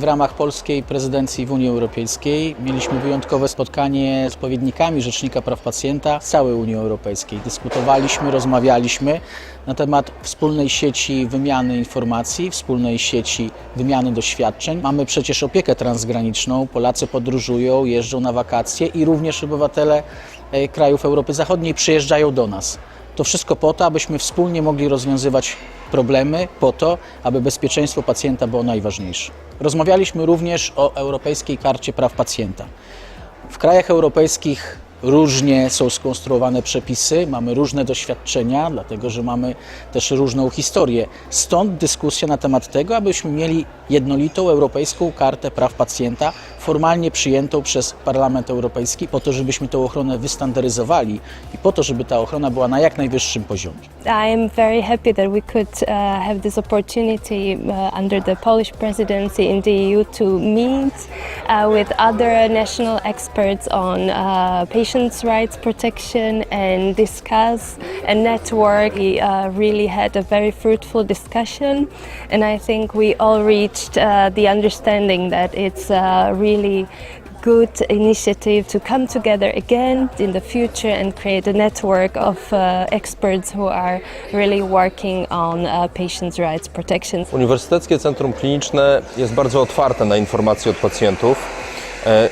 W ramach polskiej prezydencji w Unii Europejskiej mieliśmy wyjątkowe spotkanie z odpowiednikami Rzecznika Praw Pacjenta z całej Unii Europejskiej. Dyskutowaliśmy, rozmawialiśmy na temat wspólnej sieci wymiany informacji, wspólnej sieci wymiany doświadczeń. Mamy przecież opiekę transgraniczną, Polacy podróżują, jeżdżą na wakacje i również obywatele e, krajów Europy Zachodniej przyjeżdżają do nas. To wszystko po to, abyśmy wspólnie mogli rozwiązywać problemy, po to, aby bezpieczeństwo pacjenta było najważniejsze. Rozmawialiśmy również o Europejskiej Karcie Praw Pacjenta. W krajach europejskich różnie są skonstruowane przepisy, mamy różne doświadczenia, dlatego że mamy też różną historię. Stąd dyskusja na temat tego, abyśmy mieli jednolitą Europejską Kartę Praw Pacjenta, formalnie przyjętą przez Parlament Europejski, po to, żebyśmy tę ochronę wystandaryzowali i po to, żeby ta ochrona była na jak najwyższym poziomie. I am very happy that we could uh, have this opportunity uh, under the Polish presidency in the EU to meet uh, with other national experts on patients' rights protection and discuss a network. We really had a very fruitful discussion, and I think we all reached the understanding that it's really good initiative to come together again in the future and create a network of uh, experts who are really working on uh, patients' rights protection. Uniwersyteckie Centrum Kliniczne jest bardzo otwarte na informacje od pacjentów, e,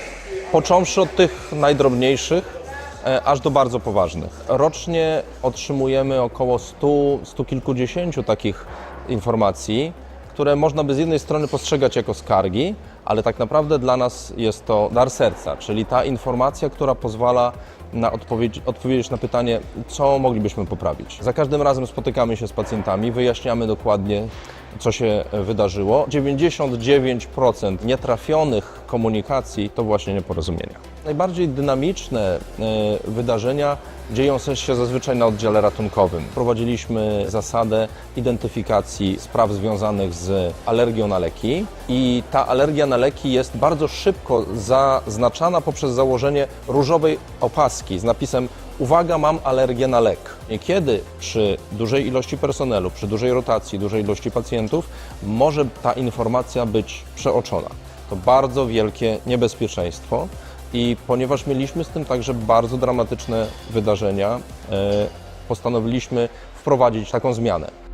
począwszy od tych najdrobniejszych, e, aż do bardzo poważnych. Rocznie otrzymujemy około 100, 100 kilkudziesięciu takich informacji, które można by z jednej strony postrzegać jako skargi, ale tak naprawdę dla nas jest to dar serca, czyli ta informacja, która pozwala na odpowiedź, odpowiedzieć na pytanie, co moglibyśmy poprawić. Za każdym razem spotykamy się z pacjentami, wyjaśniamy dokładnie, co się wydarzyło. 99% nietrafionych komunikacji to właśnie nieporozumienia. Najbardziej dynamiczne e, wydarzenia dzieją się zazwyczaj na oddziale ratunkowym. Prowadziliśmy zasadę identyfikacji spraw związanych z alergią na leki i ta alergia na leki jest bardzo szybko zaznaczana poprzez założenie różowej opaski z napisem Uwaga, mam alergię na lek. Niekiedy przy dużej ilości personelu, przy dużej rotacji, dużej ilości pacjentów może ta informacja być przeoczona. To bardzo wielkie niebezpieczeństwo i ponieważ mieliśmy z tym także bardzo dramatyczne wydarzenia, e, postanowiliśmy wprowadzić taką zmianę.